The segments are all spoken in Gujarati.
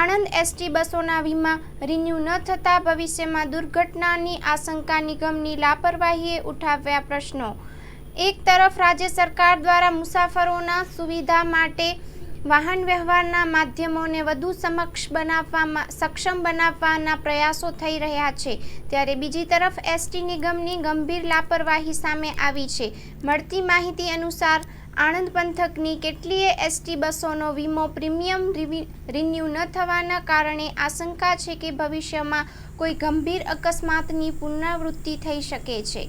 આણંદ એસટી બસોના વીમા રિન્યૂ ન થતાં ભવિષ્યમાં દુર્ઘટનાની આશંકા નિગમની લાપરવાહીએ ઉઠાવ્યા પ્રશ્નો. એક તરફ રાજ્ય સરકાર દ્વારા મુસાફરોના સુવિધા માટે વાહન વ્યવહારના માધ્યમોને વધુ સમક્ષ બનાવવામાં સક્ષમ બનાવવાના પ્રયાસો થઈ રહ્યા છે, ત્યારે બીજી તરફ એસટી નિગમની ગંભીર લાપરવાહી સામે આવી છે. મળતી માહિતી અનુસાર આણંદ પંથકની કેટલીય એસટી બસોનો વીમો પ્રીમિયમ રિન્યૂ ન થવાના કારણે આશંકા છે કે ભવિષ્યમાં કોઈ ગંભીર અકસ્માતની પુનરાવૃત્તિ થઈ શકે છે.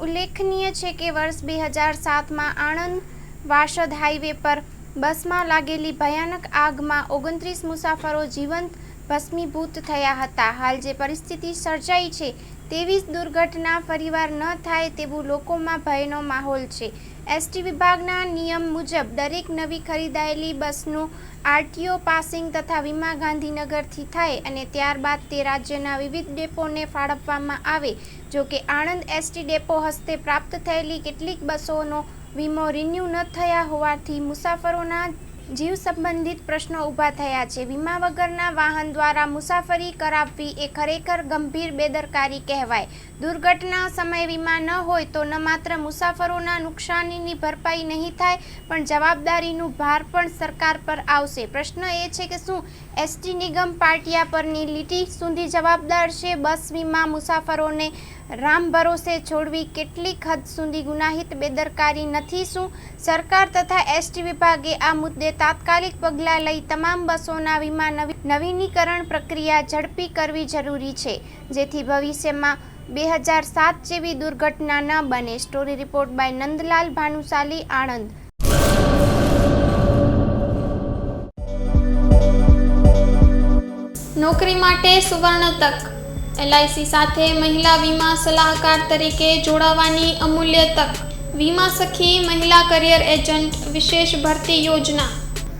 ઉલ્લેખનીય છે કે વર્ષ બે હજાર સાતમાં આણંદ વાસદ હાઈવે પર બસમાં લાગેલી ભયાનક આગમાં ઓગણત્રીસ મુસાફરો જીવંત ભસ્મીભૂત થયા હતા. હાલ જે પરિસ્થિતિ સર્જાઈ છે તેવી જ દુર્ઘટના ફરીવાર ન થાય તેવું લોકોમાં ભયનો માહોલ છે. એસટી વિભાગના નિયમ મુજબ દરેક નવી ખરીદાયેલી બસનું આરટીઓ પાસિંગ તથા વીમા ગાંધીનગરથી થાય અને ત્યારબાદ તે રાજ્યના વિવિધ ડેપોને ફાળવવામાં આવે. જો કે આણંદ એસટી ડેપો હસ્તે પ્રાપ્ત થયેલી કેટલીક બસોનો વીમો રિન્યૂ ન થયા હોવાથી મુસાફરોના જીવ સંબંધિત પ્રશ્નો ઊભા થયા છે. વીમા વગરના વાહન દ્વારા મુસાફરી કરાવવી એ ખરેખર ગંભીર બેદરકારી કહેવાય. દુર્ઘટના સમય વીમા ન હોય તો ન માત્ર મુસાફરોના નુકસાનીની ભરપાઈ નહીં થાય, પણ જવાબદારીનું ભાર પણ સરકાર પર આવશે. પ્રશ્ન એ છે કે શું એસટી નિગમ પાટિયા પરની લીટી સુધી જવાબદાર છે? બસ વીમા મુસાફરોને રામ ભરોસે છોડવી કેટલીક હદ સુધી ગુનાહિત બેદરકારી નથી શું? સરકાર તથા એસટી વિભાગે આ મુદ્દે તાત્કાલિક પગલાં લઈ તમામ બસોના વીમા નવી નવીનીકરણ પ્રક્રિયા ઝડપી કરવી જરૂરી છે, જેથી ભવિષ્યમાં બે હજાર સાત જેવી દુર્ઘટના ન બને. Story report by Nandlal Bhanushali, Anand. નોકરી માટે સુવર્ણ તક. એલઆઈસી સાથે મહિલા વીમા સલાહકાર તરીકે જોડાવાની અમૂલ્ય તક. વીમા સખી મહિલા કરિયર એજન્ટ વિશેષ ભરતી યોજના.